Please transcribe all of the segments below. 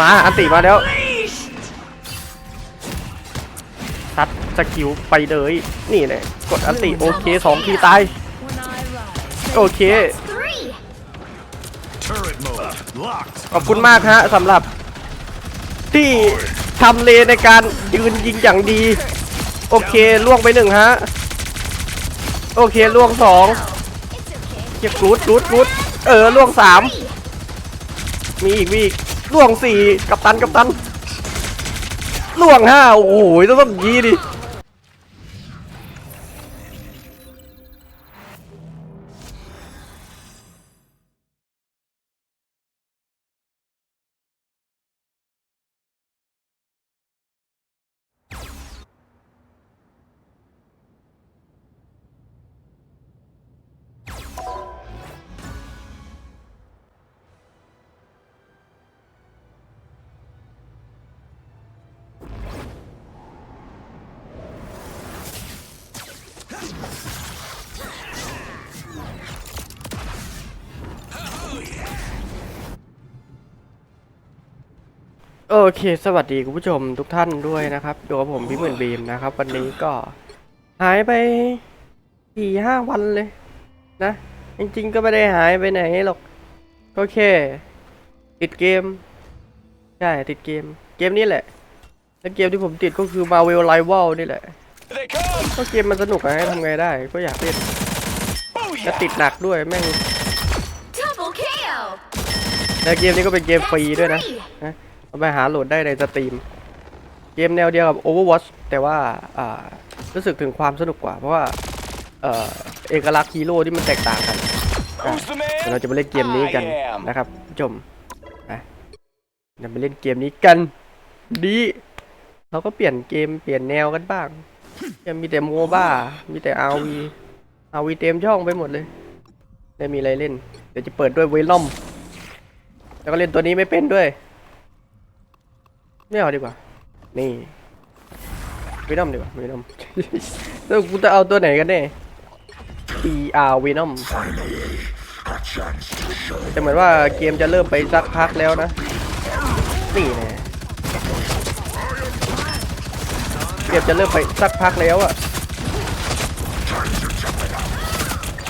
มาอันติมาแล้วตัดสกิลไปเลยนี่เลยกดอันติโอเคสองทีตาย โอเค ขอบคุณมากฮะสำหรับที่ทำเลในการยืนยิงอย่างดี โอเคล่วงไปหนึ่งฮะ โอเคล่วงสองเก็บรูดรูดรูดเออล่วงสามมีอีกมีอีก ล่วงสี่กับตันกับตันล่วงห้าโอ้โหต้องยี้ดิ โอเค สวัสดีคุณผู้ชมทุกท่านด้วยนะครับอยู่กับผมพี่หมื่นบีมนะครับ วันนี้ก็หายไปสี่ห้าวันเลยนะ จริงๆก็ไม่ได้หายไปไหนหรอกก็แค่ติดเกม ใช่ ติดเกม เกมนี้แหละ แล้วเกมที่ผมติดก็คือ Marvel Rival นี่แหละ They come. ก็เกมมันสนุกอะให้ทำไงได้ก็อยากเล่น Oh จะ yeah. ติดหนักด้วยแม่ง Double KO. แล้วเกมนี้ก็เป็นเกมฟรีด้วยนะนะเอาไปหาโหลดได้ในสตรีม เกมแนวเดียวกับ Overwatch แต่ว่าอ่ารู้สึกถึงความสนุกกว่า เพราะว่าเอ่อเอกลักษณ์ฮีโร่ที่มันแตกต่างกัน Who's the เดี๋ยว man? เราจะมาเล่นเกมนี้กัน I am นะครับผู้ชมไปเรามาเล่นเกมนี้กัน ดี เราก็เปลี่ยนเกมเปลี่ยนแนวกันบ้าง ยังมีแต่โมบ้า มีแต่ RV RV เต็มช่องไปหมดเลยไม่มีอะไรเล่น เดี๋ยวจะเปิดด้วยเวลอมแล้วก็เล่นตัวนี้ไม่เป็นด้วย ไม่เอาดีกว่า นี่เวนอมดีกว่าเวนอมแล้วกูจะเอาตัวไหนกันแน่ ER Venom แต่เหมือนว่าเกมจะเริ่มไปสักพักแล้วนะ นี่แน่ เกมจะเริ่มไปสักพักแล้วอะ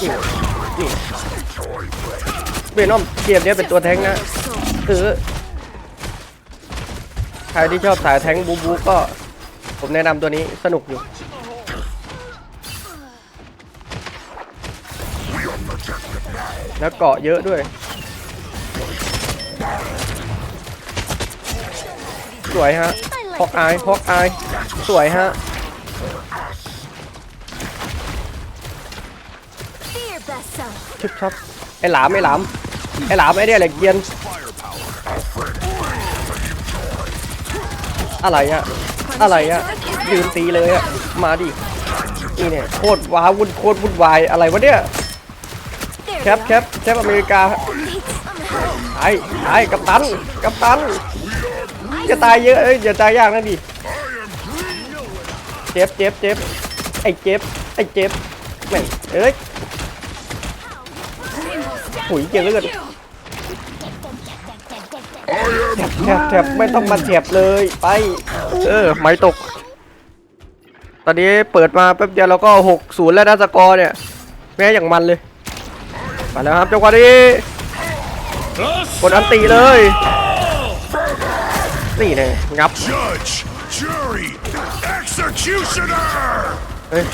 นี่นี่เวนอมเกมเนี้ยเป็นตัวแท้งนะคือใครที่ชอบสายแท้งบูบูก็ ผมแนะนำตัวนี้สนุกอยู่แล้วเกาะเยอะด้วย สวยฮะ ฮอกอายฮอกอายสวยฮะชุบชับไอ้หลามไอ้หลามไอ้หลามไอ้เนี่ยเหล็กเกียนอะไรอะอะไรอะยืนตีเลยอะมาดินี่เนี่ยโคตรว้าวุ่นโคตรวุ่นวายอะไรวะเนี่ยแคปแคปแคปอเมริกาไอ้ไอ้กัปตันกัปตัน จะตายเยอะเอ้ยอย่าตายยากนะดิเจ็บเจ็บเจ็บไอ้เจ็บไอ้เจ็บแม่งเอ้ยหุยเก่งเหลือเกินแถบแถบไม่ต้องมาแถบเลยไป เออไม่ตก ตอนนี้เปิดมาแป๊บเดียวเราก็หกศูนย์แล้วนะสกอร์เนี่ย แม้อย่างมันเลยมาแล้วครับจังหวะนี้กดอันตีเลย นี่แน่งับ Judge, jury, executioner. เฮ้ย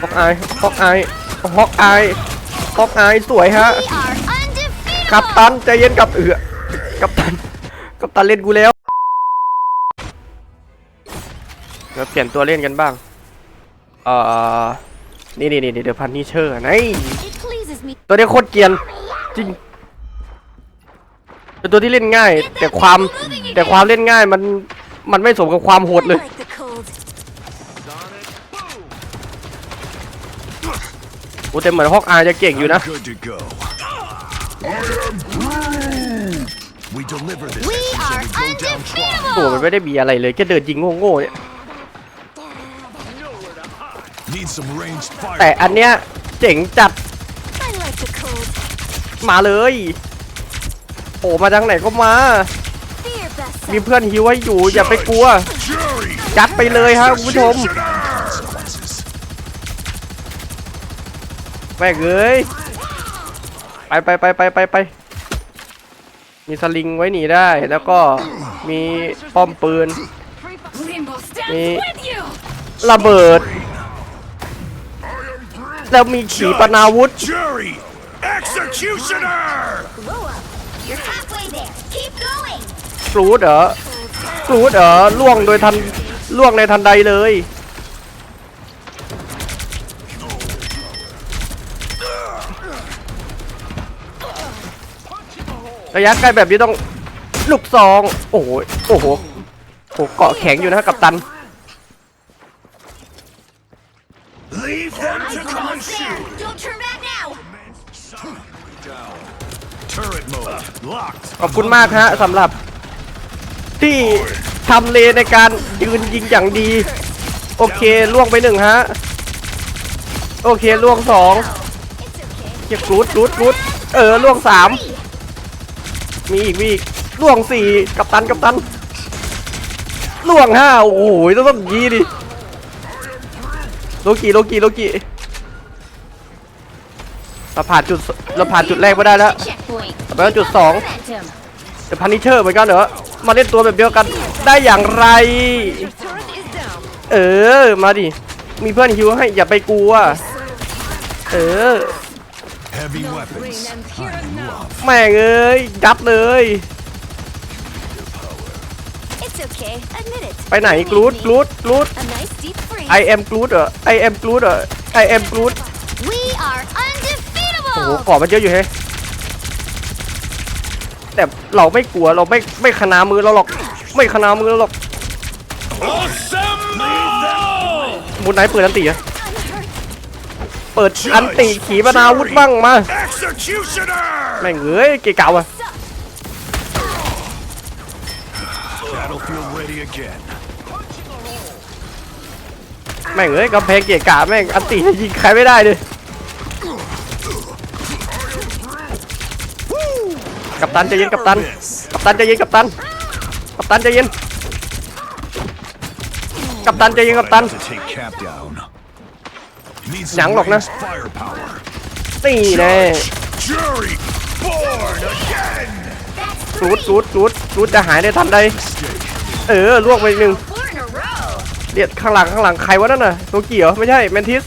ฮอกอายฮอกอายฮอกอายฮอกอายสวยฮะ We are undefeatable. กัปตันใจเย็นกับเอือกัปตันกัปตันเล่นกูแล้วเดี๋ยวเปลี่ยนตัวเล่นกันบ้างเอ่อนี่นี่นี่เดี๋ยวพันนี่เชอร์นี่ It pleases me. ตัวนี้โคตรเกรียนจริง เป็นตัวที่เล่นง่าย แต่ความแต่ความเล่นง่ายมันมันไม่สมกับความโหดเลย Like the cold. โอ้แต่เหมือนฮอกอายจะเก่งอยู่นะ Good to go. We deliver this We message are and we go down ตัว undefeatable. มันไม่ได้มีอะไรเลยแค่เดินยิงโง่ๆเนี่ย Need some ranged fire. แต่อันเนี้ยเจ๋งจัด I like the cold. มาเลย โผล่มาทางไหนก็มา มีเพื่อนฮิวให้อยู่อย่าไปกลัว Jury! ยัดไปเลยฮะคุณผู้ชมแม่งเอ้ยไปไปไปไปไปไปมีสลิงไว้หนีได้แล้วก็มีป้อมปืน Limbo stands Eh. with you. ระเบิด แล้วมีขีปนาวุธ You're halfway there. Keep going. กรูดเหรอกรูดเหรอล่วงโดยทันล่วงในทันใดเลย ระยะใกล้แบบนี้ต้องลูกซอง โอ้โหโอ้โหโอ้โหเกาะแข็งอยู่นะกับตัน Leave them to come and There. Don't turn back now. ขอบคุณมากฮะสำหรับ ที่ทำเลในการยืนยิงอย่างดี โอเคล่วงไปหนึ่งฮะ โอเคล่วงสองเฮียกรูดกรูดกรูดเออล่วงสามมีอีกมีอีกล่วงสี่กับตันกับตันล่วงห้าโอ้โหต้องต้องยีดิโลกิโลกิโลกิ เราผ่านจุดเราผ่านจุดแรกมาได้แล้วไปก็จุดสอง Momentum. แต่พันนิเชอร์เหมือนกันเหรอมาเล่นตัวแบบเดียวกันได้อย่างไร เออมาดิมีเพื่อนฮิวให้อย่าไปกลัวเออแม่งเอ้ยยัดเลยไปไหนกรูดกรูดกรูด I am กรูดเหรอ I am กรูดเหรอ I am กรูด โอ้โหกรอบมันเยอะอยู่เฮ้แต่เราไม่กลัวเราไม่ไม่ขนามือเราหรอก ไม่ขนามือเราหรอกมูนไนเปิดอันติอะเปิดอันติขีปนาวุธบ้างมาแม่งเอ้ยเกะเก่าอะแม่งเอ้ยกำแพงเกะกะแม่งอันติยิงใครไม่ได้เลย กัปตันใจเย็นกัปตัน กัปตันใจเย็นกัปตัน กัปตันใจเย็น กัปตันใจเย็นกัปตันหยังหรอกนะ นี่แน่รูดรูดรูดรูดจะหายในทันใด เออลวงไปหนึ่งเดียดข้างหลังข้างหลังใครวะนั่นน่ะโตเกียวไม่ใช่แมนทิส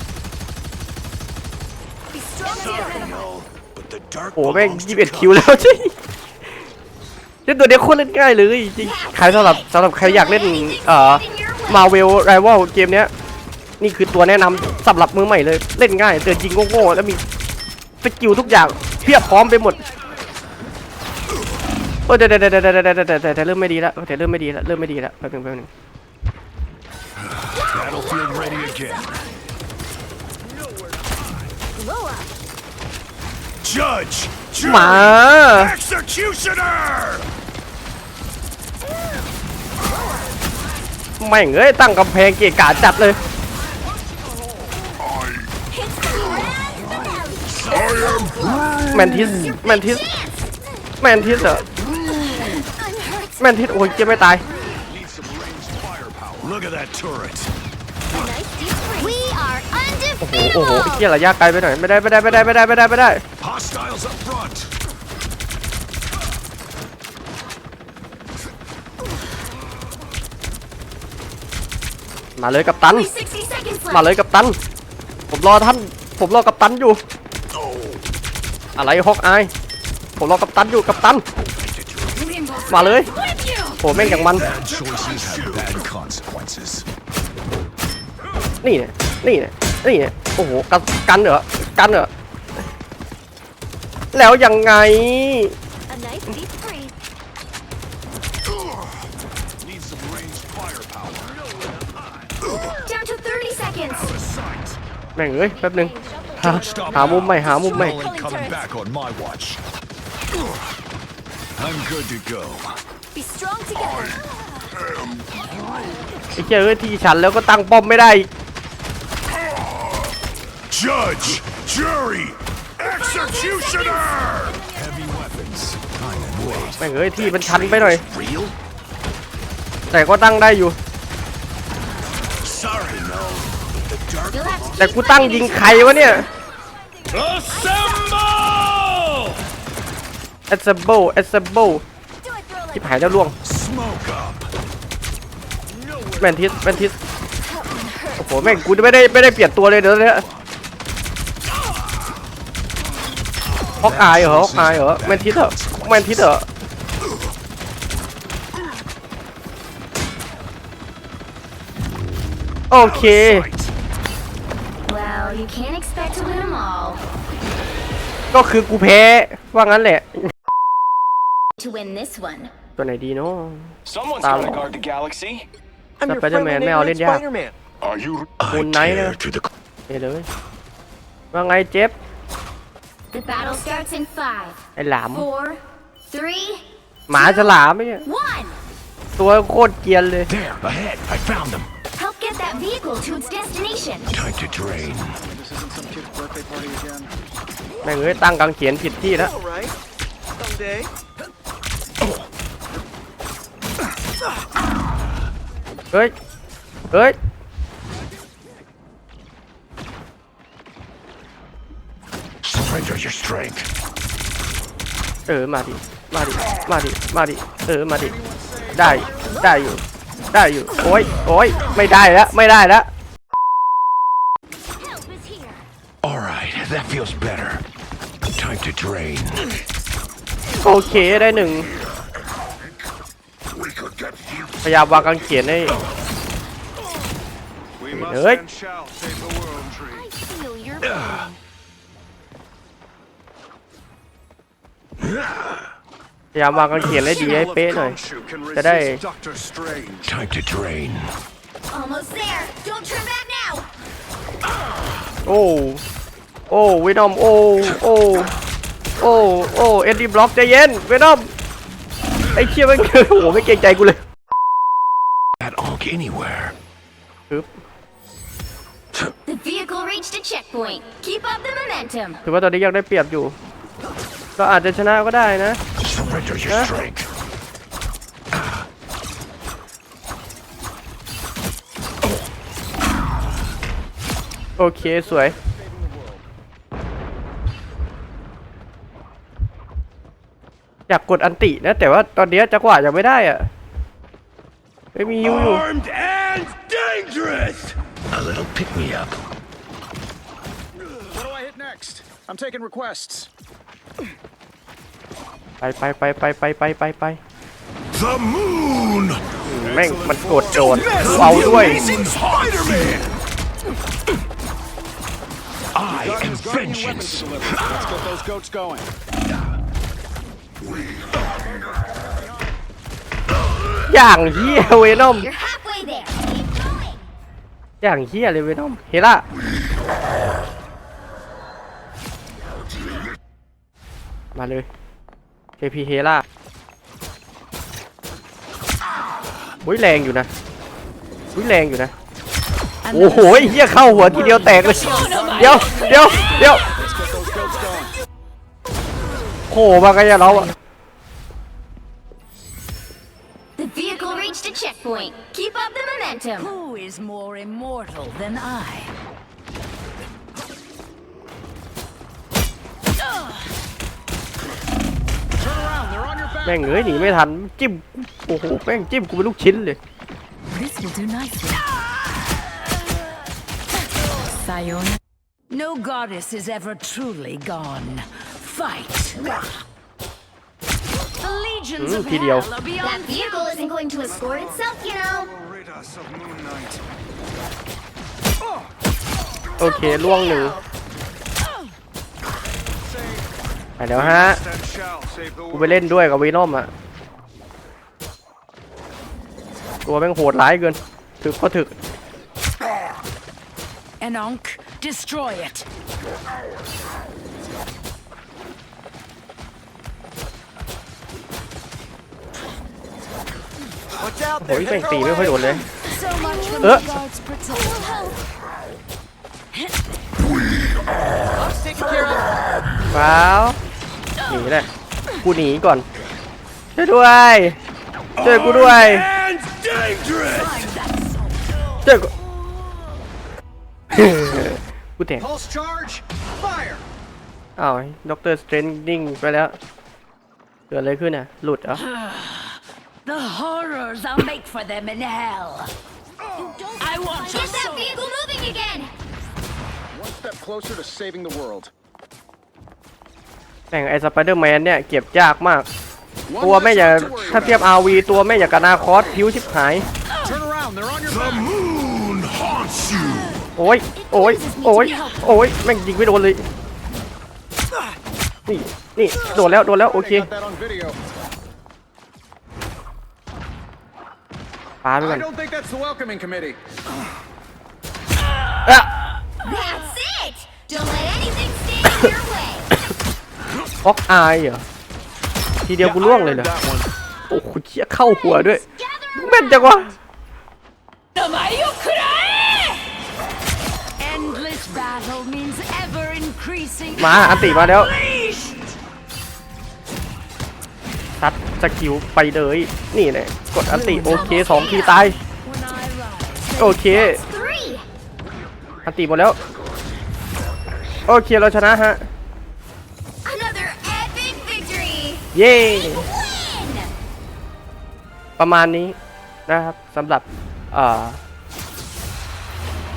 โอ้แม่ง belongs to ยี่สิบเอ็ด God. คิวแล้วใช่ เล่นตัวเดียวโคตรเล่นง่ายเลยจริงใครสำหรับสำหรับใครอยากเล่นเอ่อมาเวลไรว l เกมเนี้ยนี่คือตัวแนะนำสำหรับมือใหม่เลยเล่นง่ายเตือนยิงโง่ๆแล้วมีสกิลทุกอย่างเพียบพร้อมไปหมดโอ้ยเดี๋ยวเดี๋ยวเดี๋ยวเดี๋ยวเดะเดะเดะเดะเริ่มไม่ดีแล้วเดี๋ยวเริ่มไม่ดีแล้วเริ่มไม่ดีแล้วแป๊บนึงแป๊บนึง Battlefield ready again. Blow up. Judge! หมา Jury! Executioner! แม่งเอ้ยตั้งกำแพงเกะกะจัดเลย Hits the ground. แมนทิสแมนทิสแมนทิสเหรอ I'm hurt. แมนทิสโอ้ยเจ๊ไม่ตาย Need some ranged firepower. Look at that turret. A nice deep freeze. We are โอ้โห โอ้โห undefeatable. เฮียระยะไกลไปหน่อย ไม่ได้ ไม่ได้ ไม่ได้ ไม่ได้ ไม่ได้ไม่ได้ Hostiles up front. มาเลยกับตัน Only 60 seconds มา left. เลยกับตันผมรอท่าน ผมรอกับตันอยู่ อะไรฮอกอาย ผมรอกับตันอยู่กับตัน Limbo มาเลย with you. โอ้แม่งอย่างมัน Bad choices have bad consequences. นี่เนี่ยนี่เนี่ยนี่เนี่ยโอ้โห กันกันเหรอ กันเหรอ แล้วยังไง A nice deep freeze. Need some ranged firepower. Down to 30 seconds. Sight. แม่งเอ้ยแป๊บนึง หา Stop หามุมใหม่หามุมใหม่ No one coming back on my watch. I'm good to go. Be strong together. ไอ้เจ้าเอ้ยที่ฉันแล้วก็ตั้งป้อมไม่ได้อีก Judge! Jury! แม่งเอ้ยที่มันชันไปหน่อย Real? แต่ก็ตั้งได้อยู่ Sorry, no. The dark You'll have to แต่ keep กูตั้ง fighting ยิง this ใครวะเนี่ย Assemble! assemble assemble Do it, throw ที่ like หายแล้วล่วง Smoke up. แมนทิสแมนทิสโอ้โหแม่งกูไม่ได้ไม่ได้เปลี่ยนตัวเลยเดี๋ยวนี้ ฮอกอายเหรอฮอกอายเหรอแมนทิสเหรอแมนทิสเหรอโอเค Fight. Well, you can't expect to win them all. ก็คือกูแพ้ ว่างั้นแหละ To win this one. ตัวไหนดีเนาะ Someone's Tao. gotta guard the galaxy. I'm your Spider-Man, friendly mấy ao lên neighborhood nha. Spider-Man. Are you? Moon Knight nữa. to the เฮ้ยเลยว่าไงเจ็บ The battle starts in five, ไอ้หลาม four, three, หมาฉลามไหมเนี่ย one. ตัวโคตรเกรียนเลย There, ahead. I found them. Help get that vehicle to its destination. Time to drain. This isn't some kid's birthday party again. แม่งเอ้ยตั้งกางเขนผิดที่แล้ว All right. Someday. เฮ้ย เฮ้ย Surrender your strength. เออมาดิมาดิมาดิมาดิเออมาดิได้ได้อยู่ ได้อยู่โอ้ยโอ้ยไม่ได้แล้วไม่ได้แล้ว Help is here. All right, that feels better. Time to drain. โอเคได้หนึ่ง We could get you. พยายามวางกางเขนให้ We must Ơi. and shall save the world tree. I feel your pain. พยายามวางกางเขนให้ดีให้เป๊ะหน่อย จะได้ Doctor Strange. Time to drain. Almost there. Don't turn back now. โอ้โอ้เวนอมโอ้โอ้โอ้โอ้เอ็ดดี้บล็อกใจเย็นเวนอมไอ้เชี่ยมันโอ้โหไม่เกรงใจกูเลย That onk anywhere. ปึ๊บ The vehicle reached a checkpoint. Keep up the momentum. ถือว่าตอนนี้ยังได้เปรียบอยู่ ก็อาจจะชนะก็ได้นะ Surrender your Huh? strength. โอเค สวย อยากกดอันตินะ แต่ว่าตอนเนี้ยจังหวะยังไม่ได้อะไม่มีฮิวอยู่ Armed and dangerous. A little pick me up. What do I hit next? I'm taking requests. ไปไปไปไปไปไปไปไป The moon. แม่งมันกดโดดเอาด้วย Amazing Spider-Man. I am vengeance. Let's get those goats going. อย่างเฮียเวนอม You're halfway there. Keep going. อย่างเฮียเลยเวนอมเฮล่า มาเลย KP เฮล่าอุ้ยแรงอยู่นะอุ้ยแรงอยู่นะ โอ้โหไอ้เฮียเข้าหัวทีเดียวแตกเลย เดี๋ยวเดี๋ยวเดี๋ยว Let's get those goats going. โผล่มากันอย่าเราอะ The vehicle reached a checkpoint. Keep up the momentum. Who is more immortal than I? แม่งเอ้ยหนีไม่ทันจิ้มโอ้โหแม่งจิ้มกูเป็นลูกชิ้นเลย This will do nicely. Sayonara. No goddess is ever truly gone. Fight. The legions Mm, of video. hell are That beyond vehicle isn't going to escort itself, you know. Rid us of Moon Knight. โอเคล่วงหนึ่ง ไปแล้วฮะ And shall save the กูไปเล่นด้วยกับวีนอมอะตัวแม่งโหดร้ายเกิน ถึกก็ถึก Enonk. Destroy it. โอ้ยแม่งตีไม่ค่อยโดนเลย So much for Uh. Midgard's protection. Taken care of. เปล่าห นีเลยกูหนีก่อนช่วยด้วยช่วยกูด้วย And dangerous. Find that soul. เจอกูกูแตก Pulse charge. Fire. อ้าวด็อกเตอร์สเตรนนิ่งไปแล้วเกิดอะไรขึ้นอะ หลุดเหรอ The horrors I'll make for them in hell. I want your Get that soul. vehicle moving again! One step closer to saving the world. แต่งไอ้สไปเดอร์แมนเนี่ยเก็บยากมาก One ตัวแม่ less อย่า arm to worry ถ้าเทียบ about. RV ตัวแม่อย่ากับนาคอสผิวชิบหาย Turn around. They're on your The back. moon haunts you. โอ้ยโอ้ยโอ้ยโอ้ยแม่งยิงไม่โดนเลย นี่นี่โดนแล้วโดนแล้วโอเค They got that on video. ปาไปก่อ I น don't think that's the welcoming committee. อะ That's it! Don't let anything stand in your way! ออกอายเหรอ ทีเดียวกูล่วงเลยเหรอ That one. โอ้โหเชี่ยเข้าหัวด้วย Gather แม่นจังวะ Endless battle means ever increasing. มาอันติมาแล้วตัดสกิลไปเลย นี่แหละกดอันติโอเคสองทีตาย When I rise. โอเค three! อันติหมดแล้ว โอเคเราชนะฮะ เย้ประมาณนี้นะครับสำหรับเอ่อ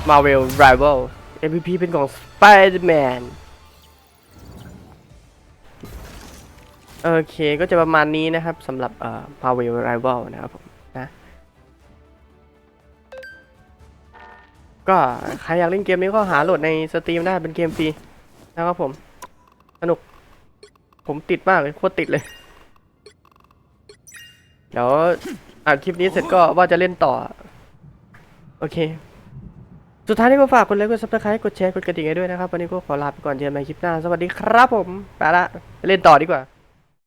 Marvel Rival MVP เป็นของ Spider-Man โอเคก็จะประมาณนี้นะครับสำหรับเอ่อ Marvel Rival นะครับผมนะก็ใครอยากเล่นเกมนี้ก็หาโหลดในสตรีมได้เป็นเกมฟรีนะครับผม สนุก ผมติดมากเลยโคตรติดเลย เดี๋ยวอัดคลิปนี้เสร็จก็ว่าจะเล่นต่อ โอเค สุดท้ายนี้ก็ฝากกดไลค์กดซับสไครต์กดแชร์กดกระดิ่งให้ด้วยนะครับ วันนี้ก็ขอลาไปก่อนเจอกันใหม่คลิปหน้า สวัสดีครับผม ไปละ เล่นต่อดีกว่า